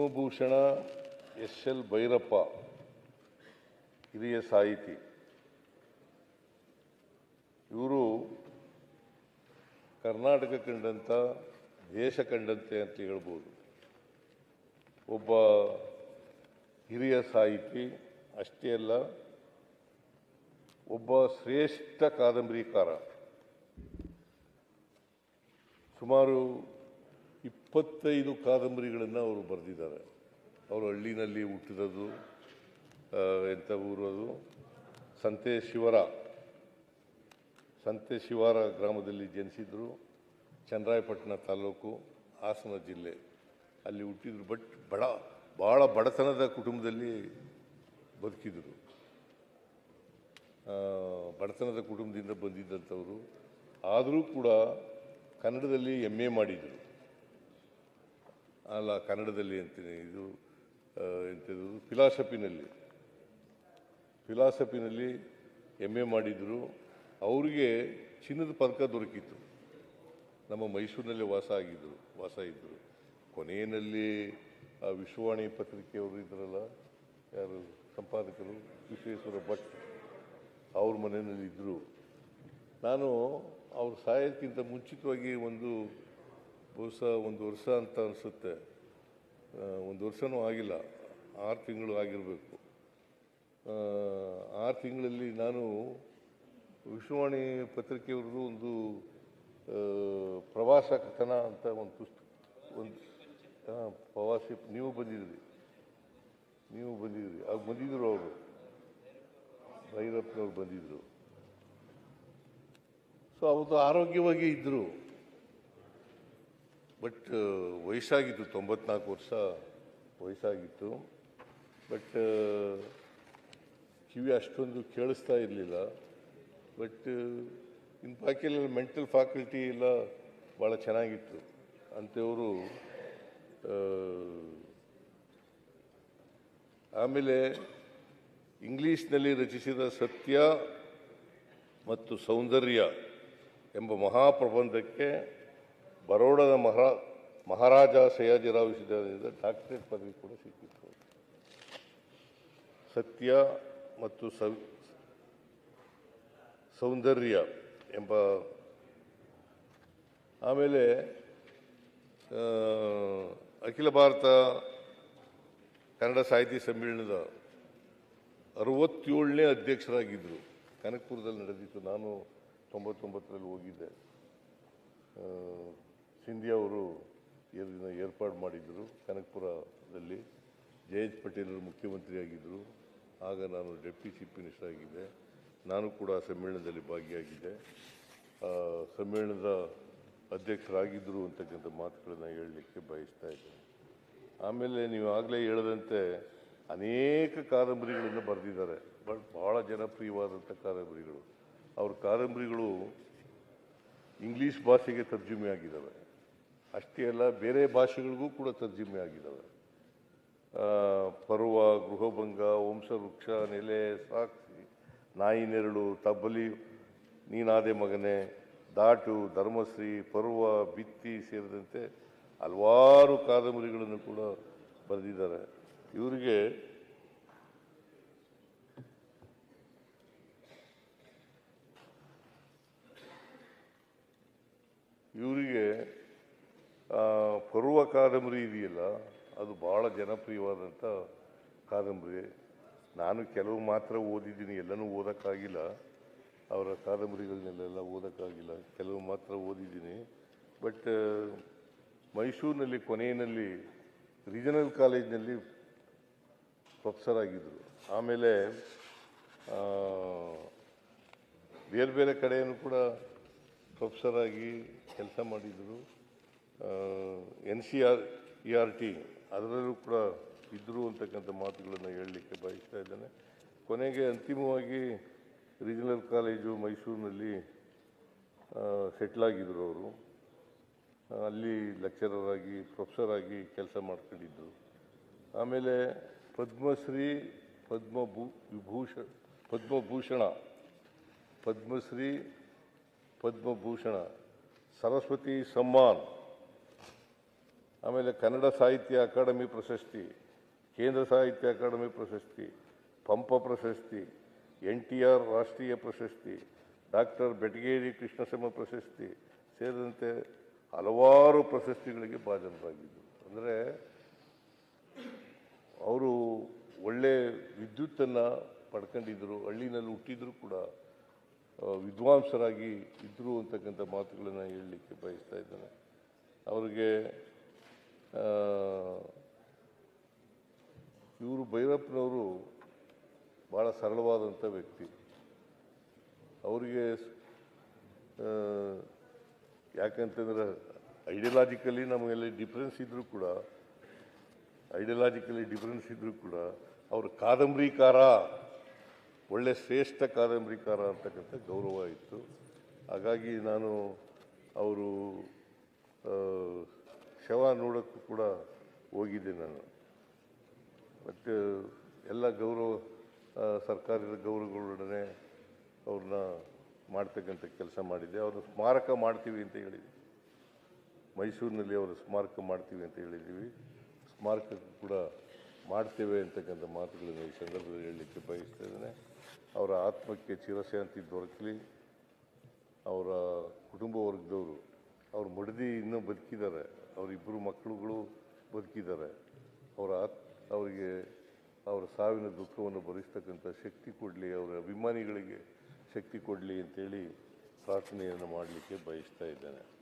Padma Bhushan S L Bhyrappa, ಹಿರಿಯ ಸಾಹಿತಿ. ಇವರು ಕರ್ನಾಟಕ ಕಂಡಂಥ ದೇಶ ಕಂಡಂತೆ ಅಂತ ಹೇಳ್ಬೋದು. ಒಬ್ಬ ಹಿರಿಯ ಸಾಹಿತಿ, ಅಷ್ಟೇ ಅಲ್ಲ, ಒಬ್ಬ ಶ್ರೇಷ್ಠ ಕಾದಂಬರಿಕಾರ. ಸುಮಾರು ಇಪ್ಪತ್ತೈದು ಕಾದಂಬರಿಗಳನ್ನು ಅವರು ಬರೆದಿದ್ದಾರೆ. ಅವರು ಹಳ್ಳಿನಲ್ಲಿ ಹುಟ್ಟಿರೋದು ಎಂಥ ಊರು ಅದು? ಸಂತೆ ಶಿವರ. ಸಂತೆ ಶಿವಾರ ಗ್ರಾಮದಲ್ಲಿ ಜನಿಸಿದ್ರು. ಚನ್ನರಾಯಪಟ್ಟಣ ತಾಲೂಕು, ಹಾಸನ ಜಿಲ್ಲೆ. ಅಲ್ಲಿ ಹುಟ್ಟಿದ್ರು. ಬಟ್ ಬಡ ಭಾಳ ಬಡತನದ ಕುಟುಂಬದಲ್ಲಿ ಬದುಕಿದ್ರು. ಬಡತನದ ಕುಟುಂಬದಿಂದ ಬಂದಿದ್ದಂಥವರು. ಆದರೂ ಕೂಡ ಕನ್ನಡದಲ್ಲಿ ಎಂ ಎ ಮಾಡಿದರು. ಅಲ್ಲ, ಕನ್ನಡದಲ್ಲಿ ಅಂತೀನಿ. ಇದು ಎಂಥದ್ದು? ಫಿಲಾಸಫಿನಲ್ಲಿ. ಫಿಲಾಸಫಿನಲ್ಲಿ ಎಂ ಎ ಮಾಡಿದರು. ಅವ್ರಿಗೆ ಚಿನ್ನದ ಪದಕ ದೊರಕಿತ್ತು. ನಮ್ಮ ಮೈಸೂರಿನಲ್ಲಿ ವಾಸ ಆಗಿದ್ದರು ವಾಸ ಇದ್ದರು ಕೊನೆಯಲ್ಲಿ ಆ ವಿಶ್ವವಾಣಿ ಪತ್ರಿಕೆಯವರು ಇದ್ರಲ್ಲ, ಯಾರು, ಸಂಪಾದಕರು, ವಿಶ್ವೇಶ್ವರ ಭಟ್, ಅವ್ರ ಮನೆಯಲ್ಲಿ ಇದ್ದರು ನಾನು ಅವ್ರ ಸಹಾಯಕ್ಕಿಂತ ಮುಂಚಿತವಾಗಿ ಒಂದು ಬಹುಶಃ ಒಂದು ವರ್ಷ ಅಂತ ಅನಿಸುತ್ತೆ. ಒಂದು ವರ್ಷವೂ ಆಗಿಲ್ಲ. ಆರು ತಿಂಗಳು ಆಗಿರಬೇಕು. ಆರು ತಿಂಗಳಲ್ಲಿ ನಾನು ವಿಶ್ವವಾಣಿ ಪತ್ರಿಕೆಯವ್ರದ್ದು ಒಂದು ಪ್ರವಾಸ ಕಥನ ಅಂತ ಒಂದು ಪುಸ್ತಕ ಒಂದು ಪ್ರವಾಸಿ, ನೀವು ಬಂದಿದ್ರಿ ನೀವು ಬಂದಿದ್ರಿ ಆಗ ಬಂದಿದ್ರು ಅವರು. ಭೈರಪ್ಪನವ್ರು ಬಂದಿದ್ರು. ಸೊ ಅವತ್ತು ಆರೋಗ್ಯವಾಗಿ ಇದ್ದರು ಬಟ್ ವಯಸ್ಸಾಗಿತ್ತು ತೊಂಬತ್ನಾಲ್ಕು ವರ್ಷ ವಯಸ್ಸಾಗಿತ್ತು. ಬಟ್ ಕಿವಿ ಅಷ್ಟೊಂದು ಕೇಳಿಸ್ತಾ ಇರಲಿಲ್ಲ. ಬಟ್ ಇನ್ನು ಬಾಕಿಯೆಲ್ಲ ಮೆಂಟಲ್ ಫ್ಯಾಕಲ್ಟಿ ಎಲ್ಲ ಭಾಳ ಚೆನ್ನಾಗಿತ್ತು. ಅಂಥವರು ಆಮೇಲೆ ಇಂಗ್ಲೀಷ್ನಲ್ಲಿ ರಚಿಸಿದ ಸತ್ಯ ಮತ್ತು ಸೌಂದರ್ಯ ಎಂಬ ಮಹಾಪ್ರಬಂಧಕ್ಕೆ ಬರೋಡದ ಮಹಾ, ಮಹಾರಾಜ ಸಯಾಜಿರಾವ್ ವಿಶ್ವವಿದ್ಯಾಲಯದಿಂದ ಡಾಕ್ಟರೇಟ್ ಪದವಿ ಕೂಡ ಸಿಕ್ಕಿತ್ತು. ಸತ್ಯ ಮತ್ತು ಸೌ ಸೌಂದರ್ಯ ಎಂಬ, ಆಮೇಲೆ ಅಖಿಲ ಭಾರತ ಕನ್ನಡ ಸಾಹಿತ್ಯ ಸಮ್ಮೇಳನದ ಅರವತ್ತೇಳನೇ ಅಧ್ಯಕ್ಷರಾಗಿದ್ದರು. ಕನಕಪುರದಲ್ಲಿ ನಡೆದಿತ್ತು. ನಾನು ತೊಂಬತ್ತೊಂಬತ್ತರಲ್ಲಿ ಹೋಗಿದ್ದೆ. ಸಿಂಧಿಯಾ ಅವರು ಏರ್ಪಾಡು ಮಾಡಿದ್ದರು ಕನಕಪುರದಲ್ಲಿ ಜಯೇಶ್ ಪಟೇಲರು ಮುಖ್ಯಮಂತ್ರಿಯಾಗಿದ್ದರು ಆಗ ನಾನು ಡೆಪ್ಟಿ ಚೀಫ್ ಮಿನಿಸ್ಟರ್ ಆಗಿದ್ದೆ. ನಾನು ಕೂಡ ಸಮ್ಮೇಳನದಲ್ಲಿ ಭಾಗಿಯಾಗಿದ್ದೆ. ಸಮ್ಮೇಳನದ ಅಧ್ಯಕ್ಷರಾಗಿದ್ದರು ಅಂತಕ್ಕಂಥ ಮಾತುಗಳನ್ನು ಹೇಳಲಿಕ್ಕೆ ಬಯಸ್ತಾ ಇದ್ದೇನೆ. ಆಮೇಲೆ ನೀವು ಆಗಲೇ ಹೇಳದಂತೆ ಅನೇಕ ಕಾದಂಬರಿಗಳನ್ನು ಬರೆದಿದ್ದಾರೆ. ಬಟ್ ಭಾಳ ಜನಪ್ರಿಯವಾದಂಥ ಕಾದಂಬರಿಗಳು. ಅವ್ರ ಕಾದಂಬರಿಗಳು ಇಂಗ್ಲೀಷ್ ಭಾಷೆಗೆ ತರ್ಜುಮೆ ಆಗಿದ್ದಾವೆ. ಅಷ್ಟೇ ಅಲ್ಲ, ಬೇರೆ ಭಾಷೆಗಳಿಗೂ ಕೂಡ ತರ್ಜಿಮೆ ಆಗಿದ್ದಾವೆ ಪರ್ವ, ಗೃಹಭಂಗ, ವಂಶವೃಕ್ಷ, ನೆಲೆ, ಸಾಕ್ಷಿ, ನಾಯಿ ನೆರಳು, ತಬ್ಬಲಿ, ನೀನಾದೆ ಮಗನೆ, ದಾಟು, ಧರ್ಮಶ್ರೀ, ಪರ್ವ, ಬಿತ್ತಿ ಸೇರಿದಂತೆ ಹಲವಾರು ಕಾದಂಬರಿಗಳನ್ನು ಕೂಡ ಬರೆದಿದ್ದಾರೆ. ಇವರಿಗೆ ಇವರಿಗೆ ಕಾದಂಬರಿ ಇದೆಯಲ್ಲ, ಅದು ಭಾಳ ಜನಪ್ರಿಯವಾದಂಥ ಕಾದಂಬರಿ. ನಾನು ಕೆಲವು ಮಾತ್ರ ಓದಿದ್ದೀನಿ, ಎಲ್ಲನೂ ಓದೋಕ್ಕಾಗಿಲ್ಲ. ಅವರ ಕಾದಂಬರಿಗಳನ್ನೆಲ್ಲ ಓದೋಕ್ಕಾಗಿಲ್ಲ, ಕೆಲವು ಮಾತ್ರ ಓದಿದ್ದೀನಿ. ಬಟ್ ಮೈಸೂರಿನಲ್ಲಿ, ಕೊನೆಯಲ್ಲಿ, ರೀಜನಲ್ ಕಾಲೇಜಿನಲ್ಲಿ ಪ್ರೊಫೆಸರ್ ಆಗಿದ್ದರು. ಆಮೇಲೆ ಬೇರೆ ಬೇರೆ ಕಡೆಯೂ ಕೂಡ ಪ್ರೊಫೆಸರ್ ಆಗಿ ಕೆಲಸ ಮಾಡಿದರು N C R, E R T ಅದರಲ್ಲೂ ಕೂಡ ಇದ್ದರು ಅಂತಕ್ಕಂಥ ಮಾತುಗಳನ್ನು ಹೇಳಲಿಕ್ಕೆ ಬಯಸ್ತಾ ಇದ್ದೇನೆ. ಕೊನೆಗೆ ಅಂತಿಮವಾಗಿ ರೀಜನಲ್ ಕಾಲೇಜು ಮೈಸೂರಿನಲ್ಲಿ ಸೆಟ್ಲ್ ಆಗಿದ್ದರು ಅವರು. ಅಲ್ಲಿ ಲೆಕ್ಚರರ್ ಆಗಿ ಪ್ರೊಫೆಸರ್ ಆಗಿ ಕೆಲಸ ಮಾಡ್ಕೊಂಡಿದ್ದರು ಆಮೇಲೆ ಪದ್ಮಶ್ರೀ, ಪದ್ಮಭೂ, ವಿಭೂಷ, ಪದ್ಮಭೂಷಣ, ಪದ್ಮಶ್ರೀ, ಪದ್ಮಭೂಷಣ, ಸರಸ್ವತಿ ಸಮ್ಮಾನ್ ಆಮೇಲೆ ಕನ್ನಡ ಸಾಹಿತ್ಯ ಅಕಾಡೆಮಿ ಪ್ರಶಸ್ತಿ, ಕೇಂದ್ರ ಸಾಹಿತ್ಯ ಅಕಾಡೆಮಿ ಪ್ರಶಸ್ತಿ, ಪಂಪ ಪ್ರಶಸ್ತಿ, ಎನ್ ಟಿ ಆರ್ ರಾಷ್ಟ್ರೀಯ ಪ್ರಶಸ್ತಿ, ಡಾಕ್ಟರ್ ಬೆಟಗೇರಿ ಕೃಷ್ಣಸಮ ಪ್ರಶಸ್ತಿ ಸೇರಿದಂತೆ ಹಲವಾರು ಪ್ರಶಸ್ತಿಗಳಿಗೆ ಭಾಜನರಾಗಿದ್ದರು. ಅಂದರೆ ಅವರು ಒಳ್ಳೆ ವಿದ್ಯುತ್ತನ್ನು ಪಡ್ಕೊಂಡಿದ್ದರು, ಹಳ್ಳಿನಲ್ಲಿ ಹುಟ್ಟಿದ್ರು ಕೂಡ ವಿದ್ವಾಂಸರಾಗಿ ಇದ್ದರು ಅಂತಕ್ಕಂಥ ಮಾತುಗಳನ್ನು ಹೇಳಲಿಕ್ಕೆ ಬಯಸ್ತಾ ಇದ್ದೇನೆ. ಅವರಿಗೆ ಇವರು ಭೈರಪ್ಪನವರು ಭಾಳ ಸರಳವಾದಂಥ ವ್ಯಕ್ತಿ. ಅವರಿಗೆ ಯಾಕಂತಂದ್ರೆ ಐಡಿಯಾಲಜಿಕಲಿ ನಮಗೆಲ್ಲ ಡಿಫ್ರೆನ್ಸ್ ಇದ್ದರೂ ಕೂಡ, ಐಡಿಯಾಲಜಿಕಲಿ ಡಿಫ್ರೆನ್ಸ್ ಇದ್ದರೂ ಕೂಡ ಅವರು ಕಾದಂಬರಿಕಾರ, ಒಳ್ಳೆ ಶ್ರೇಷ್ಠ ಕಾದಂಬರಿಕಾರ ಅಂತಕ್ಕಂಥ ಗೌರವ ಇತ್ತು. ಹಾಗಾಗಿ ನಾನು ಅವರು ಶವ ನೋಡೋಕ್ಕೂ ಕೂಡ ಹೋಗಿದ್ದೆ ನಾನು. ಮತ್ತು ಎಲ್ಲ ಗೌರವ ಸರ್ಕಾರದ ಗೌರವಗಳೊಡನೆ ಅವ್ರನ್ನ ಮಾಡ್ತಕ್ಕಂಥ ಕೆಲಸ ಮಾಡಿದ್ದೆ. ಅವ್ರನ್ನ ಸ್ಮಾರಕ ಮಾಡ್ತೀವಿ ಅಂತ ಹೇಳಿದ್ವಿ. ಮೈಸೂರಿನಲ್ಲಿ ಅವರ ಸ್ಮಾರಕ ಮಾಡ್ತೀವಿ ಅಂತ ಹೇಳಿದ್ದೀವಿ. ಸ್ಮಾರಕ ಕೂಡ ಮಾಡ್ತೇವೆ ಅಂತಕ್ಕಂಥ ಮಾತುಗಳನ್ನು ಈ ಸಂದರ್ಭದಲ್ಲಿ ಹೇಳಲಿಕ್ಕೆ ಬಯಸ್ತಾ ಇದ್ದೇನೆ. ಅವರ ಆತ್ಮಕ್ಕೆ ಚಿರಶಾಂತಿ ದೊರಕಲಿ. ಅವರ ಕುಟುಂಬ ವರ್ಗದವರು, ಅವ್ರು ಮಡದಿ ಇನ್ನೂ ಬದುಕಿದ್ದಾರೆ. ಅವರಿಬ್ಬರು ಮಕ್ಕಳುಗಳು ಬದುಕಿದ್ದಾರೆ. ಅವರ ಅವರಿಗೆ ಅವರ ಸಾವಿನ ದುಃಖವನ್ನು ಭರಿಸ್ತಕ್ಕಂಥ ಶಕ್ತಿ ಕೊಡಲಿ, ಅವರ ಅಭಿಮಾನಿಗಳಿಗೆ ಶಕ್ತಿ ಕೊಡಲಿ ಅಂತೇಳಿ ಪ್ರಾರ್ಥನೆಯನ್ನು ಮಾಡಲಿಕ್ಕೆ ಬಯಸ್ತಾ ಇದ್ದೇನೆ.